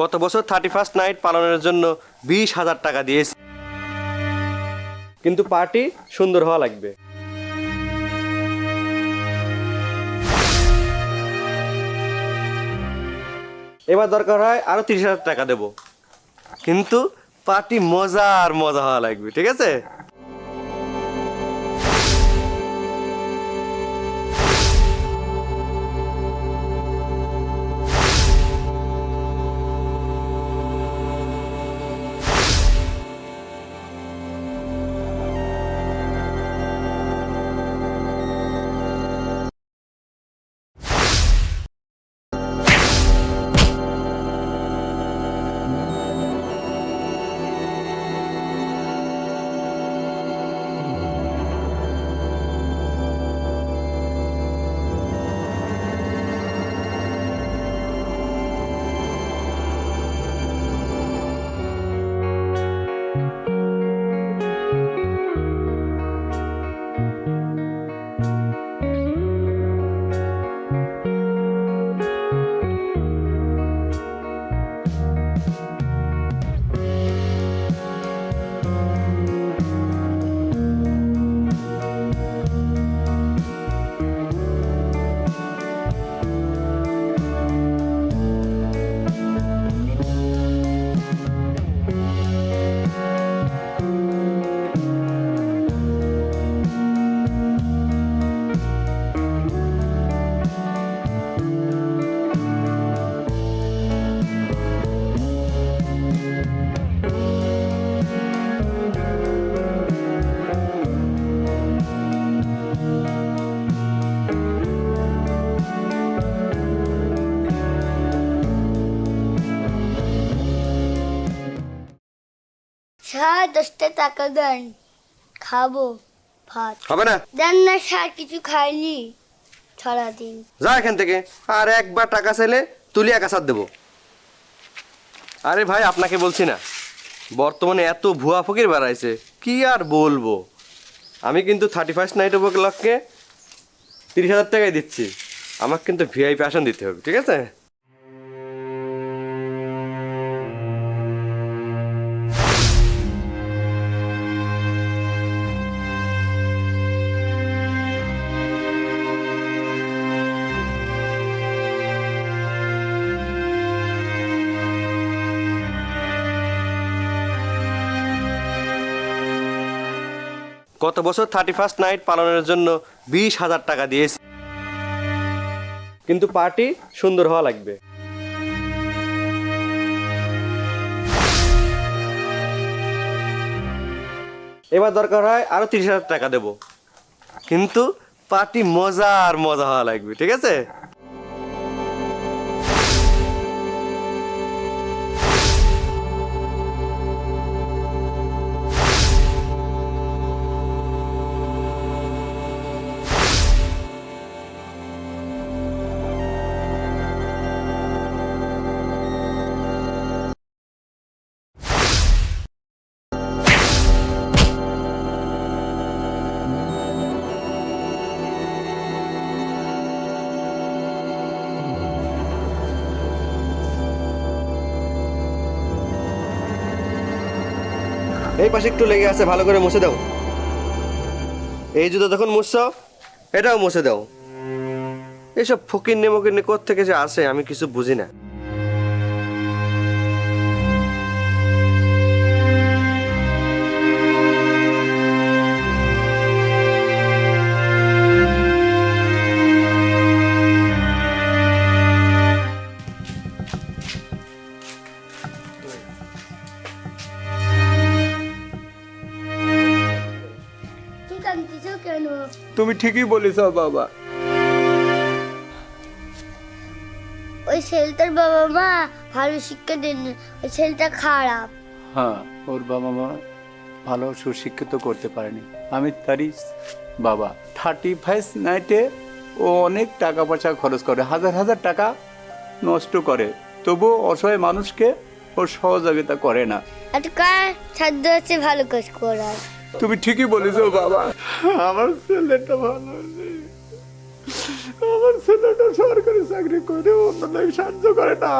গত বছর thirty first night পালনের জন্য বিশ হাজার টাকা দিয়েছি। কিন্তু পার্টি সুন্দর হওয়া লাগবে। এবার দরকার হয় আরও তিরিশ হাজার টাকা দেব। কিন্তু পার্টি মজা আর মজা হওয়া লাগবে, ঠিক আছে? স্যার দশটা টাকা দেন। খাব ভাত। হবে না? দেন না স্যার কিছু খাইনি। সারাদিন যা এখান থেকে। আর একবার টাকা চাইলে তুলি এক আসার দেবো। আরে ভাই আপনাকে বলছি না। বর্তমানে এত ভুয়া ফকির বাড়াইছে। কি আর বলব? আমি কিন্তু থার্টি ফার্স্ট নাইট উপলক্ষে তিরিশ হাজার টাকাই দিচ্ছি। আমাকে কিন্তু ভিআইপি আসন দিতে হবে ঠিক আছে? গত বছর থার্টি ফার্স্ট নাইট পালনের জন্য বিশ হাজার টাকা দিয়েছি। কিন্তু পার্টি সুন্দর হওয়া লাগবে। এবার দরকার হয় আরও তিরিশ হাজার টাকা দেব। কিন্তু পার্টি মজা আর মজা হওয়া লাগবে, ঠিক আছে? এই পাশে একটু লেগে আছে, ভালো করে মুছে দাও। এই জুতো তখন মুছছ, এটাও মুছে দাও। এইসব ফকির নেমকির নিকট থেকে যে আসে, আমি কিছু বুঝি না। কি কাঁদতেছ কেন তুমি ঠিকই বলেছ বাবা। ওই ছেলেটার বাবা মা ভালো শিক্ষা দেন ওই ছেলেটা খারাপ। হ্যাঁ ওর বাবা মা ভালো সুশিক্ষিত করতে পারেনি। আমি তারই বাবা থার্টি ফাইভ নাইটে ও অনেক টাকা পয়সা খরচ করে হাজার হাজার টাকা নষ্ট করে। তবুও অসহায় মানুষকে ও সহযোগিতা করে না। আর কার সাধ্য আছে ভালো কাজ করার? তুমি ঠিকই বলেছ, বাবা আমার ছেলেটা ভালো। আমার ছেলেটা সরকারি চাকরি করে অন্য সাহায্য করে না